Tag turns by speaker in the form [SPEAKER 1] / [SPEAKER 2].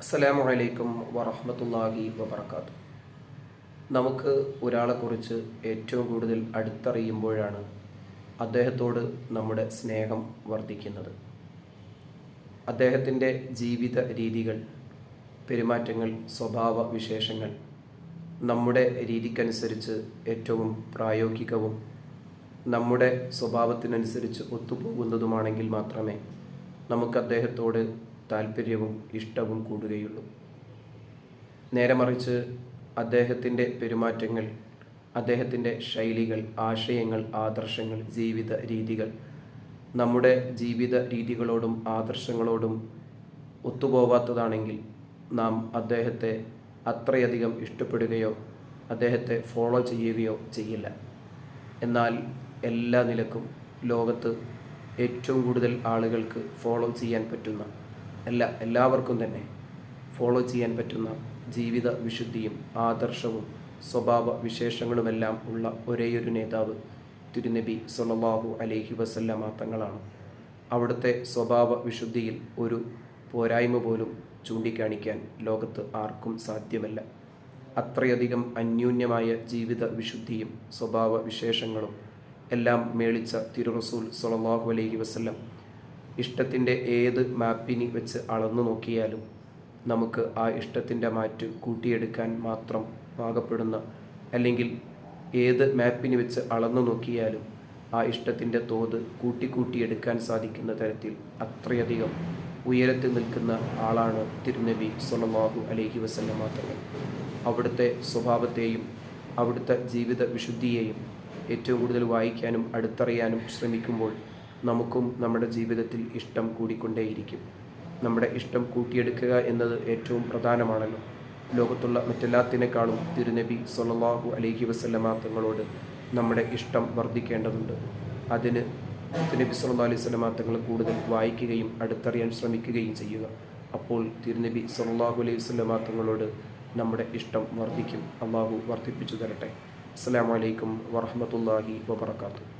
[SPEAKER 1] അസ്സലാമു അലൈക്കും വറഹ്മത്തുള്ളാഹി വബർക്കാത്തു നമുക്ക് ഒരാളെക്കുറിച്ച് ഏറ്റവും കൂടുതൽ അടുത്തറിയുമ്പോഴാണ് അദ്ദേഹത്തോട് നമ്മുടെ സ്നേഹം വർദ്ധിക്കുന്നത്. അദ്ദേഹത്തിന്റെ ജീവിത രീതികൾ പെരുമാറ്റങ്ങൾ സ്വഭാവ വിശേഷങ്ങൾ നമ്മുടെ രീതിക്കനുസരിച്ച് ഏറ്റവും പ്രായോഗികവും നമ്മുടെ സ്വഭാവത്തിനനുസരിച്ച് ഒത്തുപോകുന്നതുമാണെങ്കിൽ മാത്രമേ നമുക്ക് അദ്ദേഹത്തോട് താല്പര്യവും ഇഷ്ടവും കൂടുകയുള്ളൂ. നേരെ മറിച്ച് അദ്ദേഹത്തിന്റെ പെരുമാറ്റങ്ങൾ അദ്ദേഹത്തിന്റെ ശൈലികൾ ആശയങ്ങൾ ആദർശങ്ങൾ ജീവിത രീതികൾ നമ്മുടെ ജീവിത രീതികളോടും ആദർശങ്ങളോടും ഒത്തുപോവാത്തതാണെങ്കിൽ നാം അദ്ദേഹത്തെ അത്രയധികം ഇഷ്ടപ്പെടുകയോ അദ്ദേഹത്തെ ഫോളോ ചെയ്യുകയോ ചെയ്യില്ല. എന്നാൽ എല്ലാ നിലക്കും ലോകത്ത് ഏറ്റവും കൂടുതൽ ആളുകൾക്ക് ഫോളോ ചെയ്യാൻ പറ്റുന്ന എല്ലാ എല്ലാവർക്കും തന്നെ ഫോളോ ചെയ്യാൻ പറ്റുന്ന ജീവിത വിശുദ്ധിയും ആദർശവും സ്വഭാവ വിശേഷങ്ങളുമെല്ലാം ഉള്ള ഒരേയൊരു നേതാവ് തിരുനബി സൊലബാഹു അലേഹി വസല്ലമ തങ്ങളാണ് അവിടുത്തെ സ്വഭാവ വിശുദ്ധിയിൽ ഒരു പോരായ്മ പോലും ചൂണ്ടിക്കാണിക്കാൻ ലോകത്ത് ആർക്കും സാധ്യമല്ല. അത്രയധികം അന്യൂന്യമായ ജീവിത വിശുദ്ധിയും സ്വഭാവ വിശേഷങ്ങളും എല്ലാം മേളിച്ച തിരുറസൂൽ സൊലബാഹു അലൈഹി വസല്ലം ഇഷ്ടത്തിന്റെ ഏത് മാപ്പിനി വെച്ച് അളന്നു നോക്കിയാലും നമുക്ക് ആ ഇഷ്ടത്തിന്റെ മാറ്റ് കൂട്ടിയെടുക്കാൻ മാത്രം പാകപ്പെടുന്ന അല്ലെങ്കിൽ ഏത് മാപ്പിനി വെച്ച് അളന്നു നോക്കിയാലും ആ ഇഷ്ടത്തിന്റെ തോത് കൂട്ടിക്കൂട്ടിയെടുക്കാൻ സാധിക്കുന്ന തരത്തിൽ അത്രയധികം ഉയരത്തിൽ നിൽക്കുന്ന ആളാണ് തിരുനബി സൊല്ലാഹു അലൈഹി വസല്ല തങ്ങൾ അവിടുത്തെ സ്വഭാവത്തെയും അവിടുത്തെ ജീവിത വിശുദ്ധിയെയും ഏറ്റവും കൂടുതൽ വായിക്കാനും അടുത്തറിയാനും ശ്രമിക്കുമ്പോൾ നമുക്കും നമ്മുടെ ജീവിതത്തിൽ ഇഷ്ടം കൂടിക്കൊണ്ടേയിരിക്കും. നമ്മുടെ ഇഷ്ടം കൂട്ടിയെടുക്കുക എന്നത് ഏറ്റവും പ്രധാനമാണല്ലോ. ലോകത്തുള്ള മറ്റെല്ലാത്തിനേക്കാളും തിരുനബി സൊല്ലാഹു അലൈഹി വസല്ലമ തങ്ങളോട് നമ്മുടെ ഇഷ്ടം വർദ്ധിക്കേണ്ടതുണ്ട്. അതിന് തിരുനബി സല്ലാ അലൈഹി വസല്ലമ തങ്ങൾ കൂടുതൽ വായിക്കുകയും അടുത്തറിയാൻ ശ്രമിക്കുകയും ചെയ്യുക. അപ്പോൾ തിരുനബി സൊല്ലാഹു അലൈഹി വസല്ലമ തങ്ങളോട് നമ്മുടെ ഇഷ്ടം വർദ്ധിക്കും. അള്ളാഹു വർദ്ധിപ്പിച്ചു തരട്ടെ. അസ്സാം വലൈക്കും വറഹ്മത്തുള്ളാഹി വബറകാതുഹു.